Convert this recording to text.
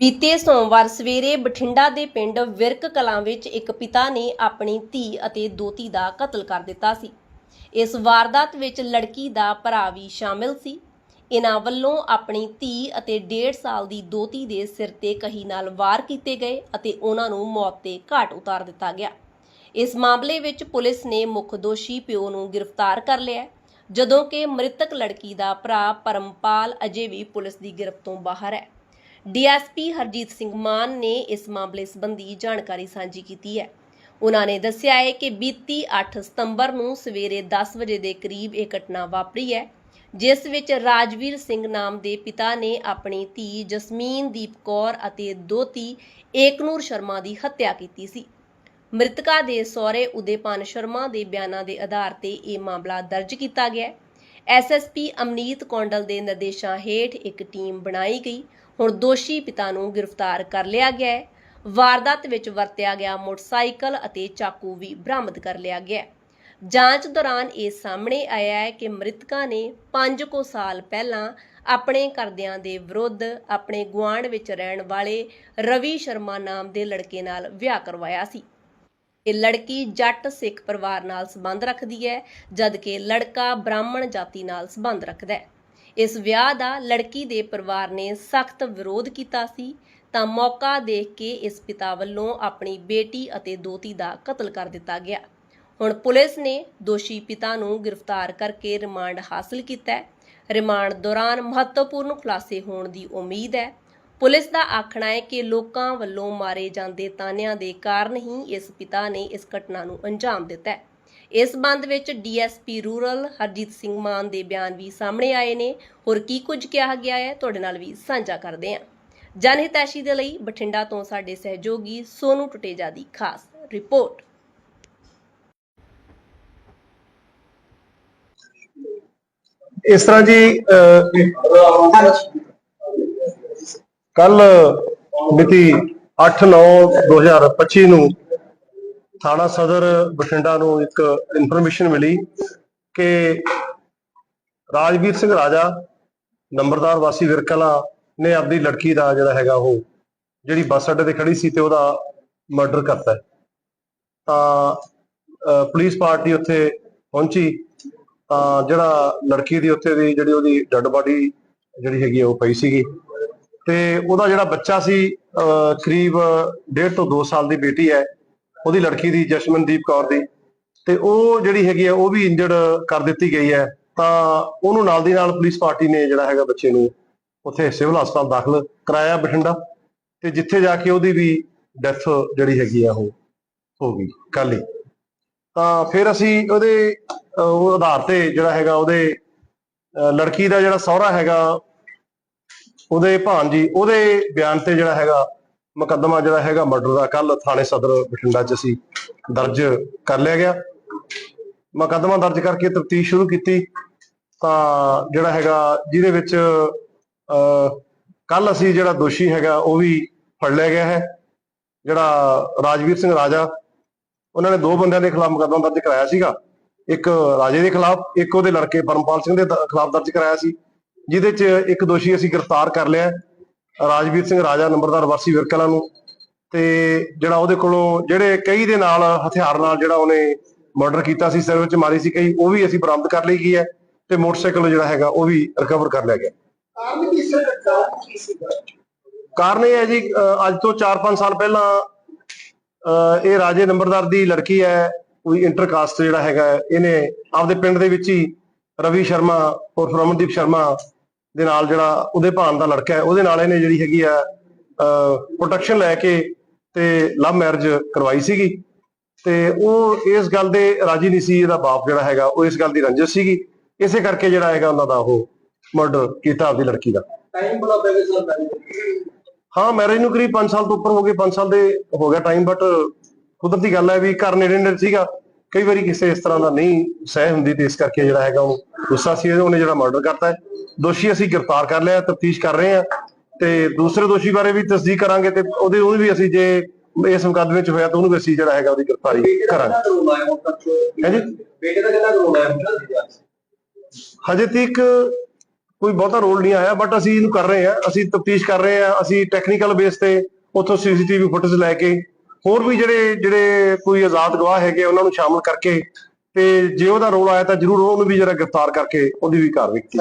ਬੀਤੇ ਸੋਮਵਾਰ ਸਵੇਰੇ ਬਠਿੰਡਾ ਦੇ ਪਿੰਡ ਵਿਰਕ ਕਲਾਂ ਵਿੱਚ ਇੱਕ ਪਿਤਾ ਨੇ ਆਪਣੀ ਧੀ ਅਤੇ ਦੋਤੀ ਦਾ ਕਤਲ ਕਰ ਦਿੱਤਾ ਸੀ। ਇਸ ਵਾਰਦਾਤ ਵਿੱਚ ਲੜਕੀ ਦਾ ਭਰਾ ਵੀ ਸ਼ਾਮਿਲ ਸੀ। ਇਹਨਾਂ ਵੱਲੋਂ ਆਪਣੀ ਧੀ ਅਤੇ 1.5 ਸਾਲ ਦੀ ਦੋਤੀ ਦੇ ਸਿਰ ਤੇ ਕਹੀ ਨਾਲ ਵਾਰ ਕੀਤੇ ਗਏ ਅਤੇ ਉਹਨਾਂ ਨੂੰ ਮੌਤ ਤੇ ਘਾਟ ਉਤਾਰ ਦਿੱਤਾ ਗਿਆ। ਇਸ ਮਾਮਲੇ ਵਿੱਚ ਪੁਲਿਸ ਨੇ ਮੁੱਖ ਦੋਸ਼ੀ ਪਿਓ ਨੂੰ ਗ੍ਰਿਫਤਾਰ ਕਰ ਲਿਆ ਜਦੋਂ ਕਿ ਮ੍ਰਿਤਕ ਲੜਕੀ ਦਾ ਭਰਾ ਪਰਮਪਾਲ ਅਜੇ ਵੀ ਪੁਲਿਸ ਦੀ ਗ੍ਰਿਫਤ ਤੋਂ ਬਾਹਰ ਹੈ। ਡੀਐਸਪੀ ਹਰਜੀਤ ਸਿੰਘ ਮਾਨ ਨੇ ਇਸ ਮਾਮਲੇ ਸੰਬੰਧੀ ਜਾਣਕਾਰੀ ਸਾਂਝੀ ਕੀਤੀ ਹੈ। ਉਹਨਾਂ ਨੇ ਦੱਸਿਆ ਹੈ ਕਿ ਬੀਤੀ 8 ਸਤੰਬਰ ਨੂੰ ਸਵੇਰੇ 10 ਵਜੇ ਦੇ ਕਰੀਬ ਇਹ ਘਟਨਾ ਵਾਪਰੀ ਹੈ, ਜਿਸ ਵਿੱਚ ਰਾਜਵੀਰ ਸਿੰਘ ਨਾਮ ਦੇ ਪਿਤਾ ਨੇ ਆਪਣੀ ਧੀ ਜਸਮੀਨਦੀਪ ਕੌਰ ਅਤੇ ਦੋਤੀ ਏਕਨੂਰ ਸ਼ਰਮਾ ਦੀ ਹੱਤਿਆ ਕੀਤੀ ਸੀ। ਮ੍ਰਿਤਕਾ ਦੇ ਸਹੁਰੇ ਉਦੇਪਾਨ ਸ਼ਰਮਾ ਦੇ ਬਿਆਨਾਂ ਦੇ ਆਧਾਰ ਤੇ ਇਹ ਮਾਮਲਾ ਦਰਜ ਕੀਤਾ ਗਿਆ ਹੈ। ਐਸਐਸਪੀ ਅਮਨੀਤ ਕੌਂਡਲ ਦੇ ਨਿਰਦੇਸ਼ਾਂ ਹੇਠ ਇੱਕ ਟੀਮ ਬਣਾਈ ਗਈ। ਹੁਣ ਦੋਸ਼ੀ ਪਿਤਾ ਨੂੰ ਗ੍ਰਿਫਤਾਰ ਕਰ ਲਿਆ ਗਿਆ ਹੈ। ਵਾਰਦਾਤ ਵਿੱਚ ਵਰਤਿਆ ਗਿਆ ਮੋਟਰਸਾਈਕਲ ਅਤੇ ਚਾਕੂ ਵੀ ਬਰਾਮਦ ਕਰ ਲਿਆ ਗਿਆ ਜਾਂਚ ਦੌਰਾਨ ਇਹ ਸਾਹਮਣੇ ਆਇਆ ਹੈ ਕਿ ਮ੍ਰਿਤਕਾਂ ਨੇ 5 ਕੁ ਸਾਲ ਪਹਿਲਾਂ ਆਪਣੇ ਕਰਦਿਆਂ ਦੇ ਵਿਰੁੱਧ ਆਪਣੇ ਗੁਆਂਢ ਵਿੱਚ ਰਹਿਣ ਵਾਲੇ ਰਵੀ ਸ਼ਰਮਾ ਨਾਮ ਦੇ ਲੜਕੇ ਨਾਲ ਵਿਆਹ ਕਰਵਾਇਆ ਸੀ। ਇਹ ਲੜਕੀ ਜੱਟ ਸਿੱਖ ਪਰਿਵਾਰ ਨਾਲ ਸੰਬੰਧ ਰੱਖਦੀ ਹੈ, ਜਦਕਿ ਲੜਕਾ ਬ੍ਰਾਹਮਣ ਜਾਤੀ ਨਾਲ ਸੰਬੰਧ ਰੱਖਦਾ ਹੈ। ਇਸ ਵਿਆਹ ਦਾ ਲੜਕੀ ਦੇ ਪਰਿਵਾਰ ਨੇ ਸਖਤ ਵਿਰੋਧ ਕੀਤਾ ਸੀ। ਤਾਂ ਮੌਕਾ ਦੇਖ ਕੇ ਇਸ ਪਿਤਾ ਵੱਲੋਂ ਆਪਣੀ ਬੇਟੀ ਅਤੇ ਦੋਤੀ ਦਾ ਕਤਲ ਕਰ ਦਿੱਤਾ ਗਿਆ। ਹੁਣ ਪੁਲਿਸ ਨੇ ਦੋਸ਼ੀ ਪਿਤਾ ਨੂੰ ਗ੍ਰਿਫਤਾਰ ਕਰਕੇ ਰਿਮਾਂਡ ਹਾਸਲ ਕੀਤਾ ਹੈ। ਰਿਮਾਂਡ ਦੌਰਾਨ ਮਹੱਤਵਪੂਰਨ ਖੁਲਾਸੇ ਹੋਣ ਦੀ ਉਮੀਦ ਹੈ। ਪੁਲਿਸ ਦਾ ਆਖਣਾ ਹੈ ਕਿ ਲੋਕਾਂ ਵੱਲੋਂ ਮਾਰੇ ਜਾਂਦੇ ਤਾਨਿਆਂ ਦੇ ਕਾਰਨ ਹੀ ਇਸ ਪਿਤਾ ਨੇ ਇਸ ਘਟਨਾ ਨੂੰ ਅੰਜਾਮ ਦਿੱਤਾ ਹੈ। ਇਸ ਸੰਬੰਧ ਵਿੱਚ ਡੀਐਸਪੀ ਰੂਰਲ ਹਰਜੀਤ ਸਿੰਘ ਮਾਨ ਦੇ ਬਿਆਨ ਵੀ ਸਾਹਮਣੇ ਆਏ ਨੇ। ਹੋਰ ਕੀ ਕੁਝ ਕਿਹਾ ਗਿਆ ਹੈ, ਤੁਹਾਡੇ ਨਾਲ ਵੀ ਸਾਂਝਾ ਕਰਦੇ ਹਾਂ। ਜਨਹਿਤੈਸ਼ੀ ਦੇ ਲਈ ਬਠਿੰਡਾ ਤੋਂ ਸਾਡੇ ਸਹਿਯੋਗੀ ਸੋਨੂ ਟੁਟੇਜਾ ਦੀ ਖਾਸ ਰਿਪੋਰਟ। ਇਸ ਤਰ੍ਹਾਂ ਜੀ ਕੱਲ ਮਿਤੀ 8/9/2025 ਨੂੰ ਥਾਣਾ ਸਦਰ ਬਠਿੰਡਾ ਨੂੰ ਇੱਕ ਇਨਫੋਰਮੇਸ਼ਨ ਮਿਲੀ ਕਿ ਰਾਜਵੀਰ ਸਿੰਘ ਰਾਜਾ ਨੰਬਰਦਾਰ ਵਾਸੀ ਵਿਰਕਲਾ ਨੇ ਆਪਣੀ ਲੜਕੀ ਦਾ ਜਿਹੜਾ ਹੈਗਾ ਉਹ ਜਿਹੜੀ ਬੱਸ ਅੱਡੇ ਤੇ ਖੜੀ ਸੀ ਤੇ ਉਹਦਾ ਮਰਡਰ ਕਰਤਾ। ਤਾਂ ਅਹ, ਪੁਲਿਸ ਪਾਰਟੀ ਉੱਥੇ ਪਹੁੰਚੀ ਤਾਂ ਜਿਹੜਾ ਲੜਕੀ ਦੀ ਉੱਥੇ ਦੀ ਜਿਹੜੀ ਉਹਦੀ ਡੈੱਡ ਬਾਡੀ ਜਿਹੜੀ ਹੈਗੀ ਆ ਉਹ ਪਈ ਸੀਗੀ। ਤੇ ਉਹਦਾ ਜਿਹੜਾ ਬੱਚਾ ਸੀ ਕਰੀਬ 1.5 ਤੋਂ 2 ਸਾਲ ਦੀ ਬੇਟੀ ਹੈ, ਉਹਦੀ ਲੜਕੀ ਦੀ, ਜਸ਼ਮਨਦੀਪ ਕੌਰ ਦੀ, ਤੇ ਉਹ ਜਿਹੜੀ ਹੈਗੀ ਹੈ, ਉਹ ਵੀ ਇੰਜਰਡ ਕਰ ਦਿੱਤੀ ਗਈ ਹੈ। ਤਾਂ ਉਹਨੂੰ ਨਾਲ ਦੀ ਨਾਲ ਪੁਲਿਸ ਪਾਰਟੀ ਨੇ ਜਿਹੜਾ ਹੈਗਾ ਬੱਚੇ ਨੂੰ ਉੱਥੇ ਸਿਵਲ ਹਸਪਤਾਲ ਦਾਖਲ ਕਰਾਇਆ ਬਠਿੰਡਾ, ਤੇ ਜਿੱਥੇ ਜਾ ਕੇ ਉਹਦੀ ਵੀ ਡੈਥ ਜਿਹੜੀ ਹੈਗੀ ਆ, ਉਹ ਹੋ ਗਈ ਕੱਲ ਹੀ ਤਾਂ ਫਿਰ ਅਸੀਂ ਉਹਦੇ ਉਹ ਆਧਾਰ ਤੇ ਜਿਹੜਾ ਹੈਗਾ, ਉਹਦੇ ਲੜਕੀ ਦਾ ਜਿਹੜਾ ਸਹੁਰਾ ਹੈਗਾ ਉਹਦੇ ਭਾਣਜੀ ਉਹਦੇ ਬਿਆਨ ਤੇ ਜਿਹੜਾ ਹੈਗਾ, ਮੁਕੱਦਮਾ ਜਿਹੜਾ ਹੈਗਾ ਮਰਡਰ ਦਾ ਕੱਲ ਥਾਣੇ ਸਦਰ ਬਠਿੰਡਾ 'ਚ ਅਸੀਂ ਦਰਜ ਕਰ ਲਿਆ ਗਿਆ। ਮੁਕੱਦਮਾ ਦਰਜ ਕਰਕੇ ਤਫਤੀਸ਼ ਸ਼ੁਰੂ ਕੀਤੀ, ਤਾਂ ਜਿਹੜਾ ਹੈਗਾ, ਜਿਹਦੇ ਵਿੱਚ ਕੱਲ ਅਸੀਂ ਜਿਹੜਾ ਦੋਸ਼ੀ ਹੈਗਾ, ਉਹ ਵੀ ਫੜ ਲਿਆ ਗਿਆ ਹੈ। ਜਿਹੜਾ ਰਾਜਵੀਰ ਸਿੰਘ ਰਾਜਾ, ਉਹਨਾਂ ਨੇ ਦੋ ਬੰਦਿਆਂ ਦੇ ਖਿਲਾਫ ਮੁਕੱਦਮਾ ਦਰਜ ਕਰਾਇਆ ਸੀਗਾ। ਇੱਕ ਰਾਜੇ ਦੇ ਖਿਲਾਫ, ਇੱਕ ਉਹਦੇ ਲੜਕੇ ਪਰਮਪਾਲ ਸਿੰਘ ਦੇ, ਖਿਲਾਫ ਦਰਜ ਕਰਾਇਆ ਸੀ। ਜਿਹਦੇ 'ਚ ਇੱਕ ਦੋਸ਼ੀ ਅਸੀਂ ਗ੍ਰਿਫਤਾਰ ਕਰ ਲਿਆ ਰਾਜਵੀਰ ਸਿੰਘ ਰਾਜਾ ਨੰਬਰਦਾਰ ਵਾਸੀ ਵਿਰਕਲਾ ਨੂੰ। ਤੇ ਜਿਹੜਾ ਉਹਦੇ ਕੋਲੋਂ ਜਿਹੜੇ ਕਈ ਦੇ ਨਾਲ ਹਥਿਆਰ ਨਾਲ ਜਿਹੜਾ ਉਹਨੇ ਮਰਡਰ ਕੀਤਾ ਸੀ ਸਿਰ ਵਿੱਚ ਮਾਰੀ ਸੀ ਕਈ ਉਹ ਵੀ ਅਸੀਂ ਬਰਾਮਦ ਕਰ ਲਈ ਗਈ ਹੈ ਤੇ ਮੋਟਰਸਾਈਕਲ ਜਿਹੜਾ ਹੈਗਾ ਉਹ ਵੀ ਰਿਕਵਰ ਕਰ ਲਿਆ ਗਿਆ। ਕਾਰਨ ਕੀ ਕੀ ਇਹ ਹੈ ਜੀ ਅੱਜ ਤੋਂ 4-5 ਸਾਲ ਪਹਿਲਾਂ ਇਹ ਰਾਜੇ ਨੰਬਰਦਾਰ ਦੀ ਲੜਕੀ ਹੈ ਕੋਈ ਇੰਟਰਕਾਸਟ ਜਿਹੜਾ ਹੈਗਾ ਇਹਨੇ ਆਪਦੇ ਪਿੰਡ ਦੇ ਵਿੱਚ ਹੀ ਰਵੀ ਸ਼ਰਮਾ ਔਰ ਰਮਨਦੀਪ ਸ਼ਰਮਾ ਦੇ ਨਾਲ ਜਿਹੜਾ ਉਹਦੇ ਭਾਣ ਦਾ ਲੜਕਾ ਹੈ ਉਹਦੇ ਨਾਲ ਇਹਨੇ ਜਿਹੜੀ ਹੈਗੀ ਆ ਪ੍ਰੋਟੈਕਸ਼ਨ ਲੈ ਕੇ ਤੇ ਲਵ ਮੈਰਿਜ ਕਰਵਾਈ ਸੀਗੀ। ਤੇ ਉਹ ਇਸ ਗੱਲ ਦੇ ਰਾਜੀ ਨਹੀਂ ਸੀ ਇਹਦਾ ਬਾਪ ਜਿਹੜਾ ਹੈਗਾ ਉਹ ਇਸ ਗੱਲ ਦੀ ਰੰਜਿਸ਼ ਸੀਗੀ। ਇਸੇ ਕਰਕੇ ਜਿਹੜਾ ਹੈਗਾ ਉਹਨਾਂ ਦਾ ਉਹ ਮਰਡਰ ਕੀਤਾ ਆਪਦੀ ਲੜਕੀ ਦਾ। ਟਾਈਮ ਬੜਾ ਪੈ ਗਿਆ ਸਰ ਮੈਰਿਜ ਹਾਂ ਮੈਰਿਜ ਨੂੰ ਕਰੀਬ 5 ਸਾਲ ਤੋਂ ਉੱਪਰ ਹੋ ਗਏ 5 ਸਾਲ ਦੇ ਹੋ ਗਿਆ ਟਾਈਮ ਬਟ ਕੁਦਰਤੀ ਗੱਲ ਹੈ ਵੀ ਘਰ ਨੇੜੇ ਨੇੜੇ ਸੀਗਾ। ਕਈ ਵਾਰੀ ਕਿਸੇ ਇਸ ਤਰ੍ਹਾਂ ਦਾ ਨਹੀਂ ਸਹਿ ਹੁੰਦੀ ਤੇ ਇਸ ਕਰਕੇ ਜਿਹੜਾ ਹੈਗਾ ਉਹ ਗੁੱਸਾ ਸੀ ਉਹਨੇ ਜਿਹੜਾ ਮਰਡਰ ਕਰਤਾ ਹੈ। ਦੋਸ਼ੀ ਅਸੀਂ ਗ੍ਰਿਫਤਾਰ ਕਰ ਲਿਆ ਤਫਤੀਸ਼ ਕਰ ਰਹੇ ਹਾਂ ਤੇ ਦੂਸਰੇ ਦੋਸ਼ੀ ਬਾਰੇ ਵੀ ਤਸਦੀਕ ਕਰਾਂਗੇ ਤੇ ਉਹਦੇ ਉਹਨੂੰ ਵੀ ਅਸੀਂ ਜੇ ਇਸ ਮੁਕੱਦਮੇ 'ਚ ਹੋਇਆ ਤਾਂ ਉਹਨੂੰ ਵੀ ਅਸੀਂ ਜਿਹੜਾ ਹੈਗਾ ਉਹਦੀ ਗ੍ਰਿਫਤਾਰੀ ਕਰਾਂਗੇ। ਹੈਂਜੀ? ਬੇਟੇ ਦਾ ਕਿੰਨਾ ਰੋਣਾ ਹੈ? ਹਜੇ ਤੱਕ ਕੋਈ ਬਹੁਤਾ ਰੋਲ ਨਹੀਂ ਆਇਆ ਬਟ ਅਸੀਂ ਇਹਨੂੰ ਕਰ ਰਹੇ ਹਾਂ ਅਸੀਂ ਤਫਤੀਸ਼ ਕਰ ਰਹੇ ਹਾਂ ਅਸੀਂ ਟੈਕਨੀਕਲ ਬੇਸ ਤੇ ਉੱਥੋਂ ਸੀਸੀਟੀਵੀ ਫੁਟੇਜ ਲੈ ਕੇ ਹੋਰ ਵੀ ਜਿਹੜੇ ਜਿਹੜੇ ਕੋਈ ਆਜ਼ਾਦ ਗਵਾਹ ਹੈਗੇ ਉਹਨਾਂ ਨੂੰ ਸ਼ਾਮਲ ਕਰਕੇ ਤੇ ਜੇ ਉਹਦਾ ਰੋਲ ਆਇਆ ਤਾਂ ਜ਼ਰੂਰ ਉਹਨੂੰ ਵੀ ਜਰਾ ਗ੍ਰਿਫਤਾਰ ਕਰਕੇ ਉਹਦੀ ਵੀ ਕਾਰਵਾਈ ਕੀਤੀ